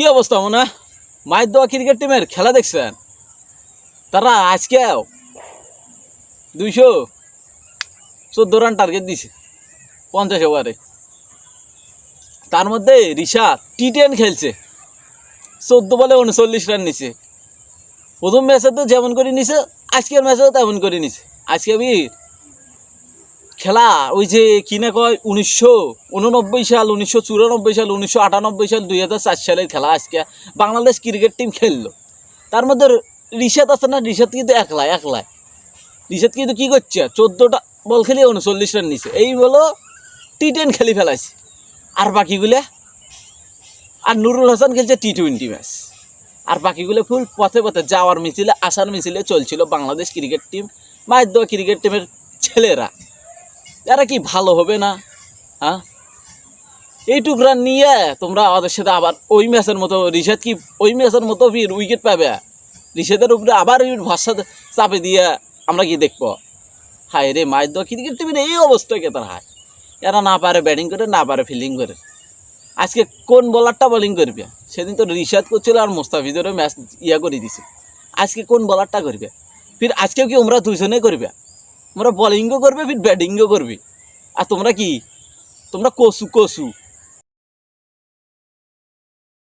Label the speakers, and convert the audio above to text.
Speaker 1: কি অবস্থা মনে মায়ের ক্রিকেট টিমের খেলা দেখছেন? তারা আজকেও দুইশো চোদ্দ রান টার্গেট দিছে, পঞ্চাশ ওভারে তার মধ্যে রিশা টি টেন খেলছে, চোদ্দ বলে উনচল্লিশ রান নিছে। প্রথম ম্যাচে তো যেমন করে নিছে, আজকের ম্যাচেও তেমন করে নিছে। আজকে বীর খেলা, ওই যে কি না কয়, উনিশশো উননব্বই সাল, উনিশশো চুরানব্বই সাল, উনিশশো আটানব্বই সাল, দুই হাজার চার সালের খেলা আজকে। বাংলাদেশ ক্রিকেট টিম খেললো। তার মধ্যে রিশাদ আছে না? রিশাদ কিন্তু একলাই একলাই। রিশাদ কিন্তু কী করছে? চোদ্দোটা বল খেলিয়ে উনচল্লিশ রান নিছে। এই বলো টি টেন খেলি ফেলাইছে। আর বাকিগুলো? আর নুরুল হাসান খেলছে টি টোয়েন্টি ম্যাচ আর বাকিগুলো ফুল পথে পথে যাওয়ার মিছিলে, আসার মিছিলে চলছিল বাংলাদেশ ক্রিকেট টিম মায়ের দেওয়া ক্রিকেট টিমের ছেলেরা। এরা কি ভালো হবে না? হ্যাঁ? এইটুক রান নিয়ে তোমরা আমাদের সাথে আবার ওই ম্যাচের মতো, রিশাদ কি ওই ম্যাচের মতো ফির উইকেট পাবে? রিশাদের উপরে আবার ওই ভরসা চাপে দিয়ে আমরা কি দেখব? হায় রে মায়ের দেওয়া ক্রিকেট টিমের এই অবস্থা কে তার হায়? এরা না পারে ব্যাটিং করে, না পারে ফিল্ডিং করে। আজকে কোন বলারটা বোলিং করবে? সেদিন তো রিশাদ করছিল আর মোস্তাফিজেরও ম্যাচ ইয়া করে দিছে। আজকে কোন বলারটা করবে? ফির আজকেও কি ওমরা দুইজনে করবে? তোমরা বলিংও করবে ফির ব্যাটিংও করবে। আর তোমরা কি? তোমরা কসু কসু।